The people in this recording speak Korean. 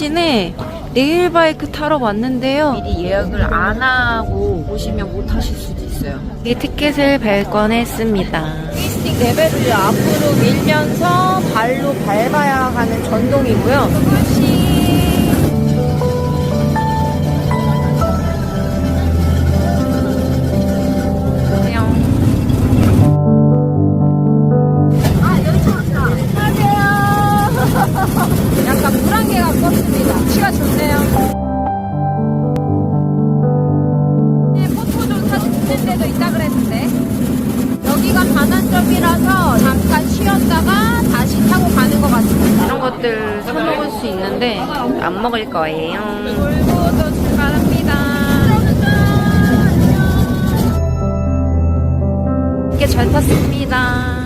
여기는 레일바이크 타러 왔는데요. 미리 예약을 안 하고 오시면 못 하실 수도 있어요. 이 티켓을 발권했습니다. 스틱 레벨을 앞으로 밀면서 발로 밟아야 하는 전동이고요. 아, 좋네요. 네, 포토 좀 사진 찍는 데도 있다 그랬는데. 여기가 반환점이라서 잠깐 쉬었다가 다시 타고 가는 것 같습니다. 이런 것들 사 먹을 수 있는데 안 먹을 거예요. 울보도 출발합니다. 이게 잘 탔습니다.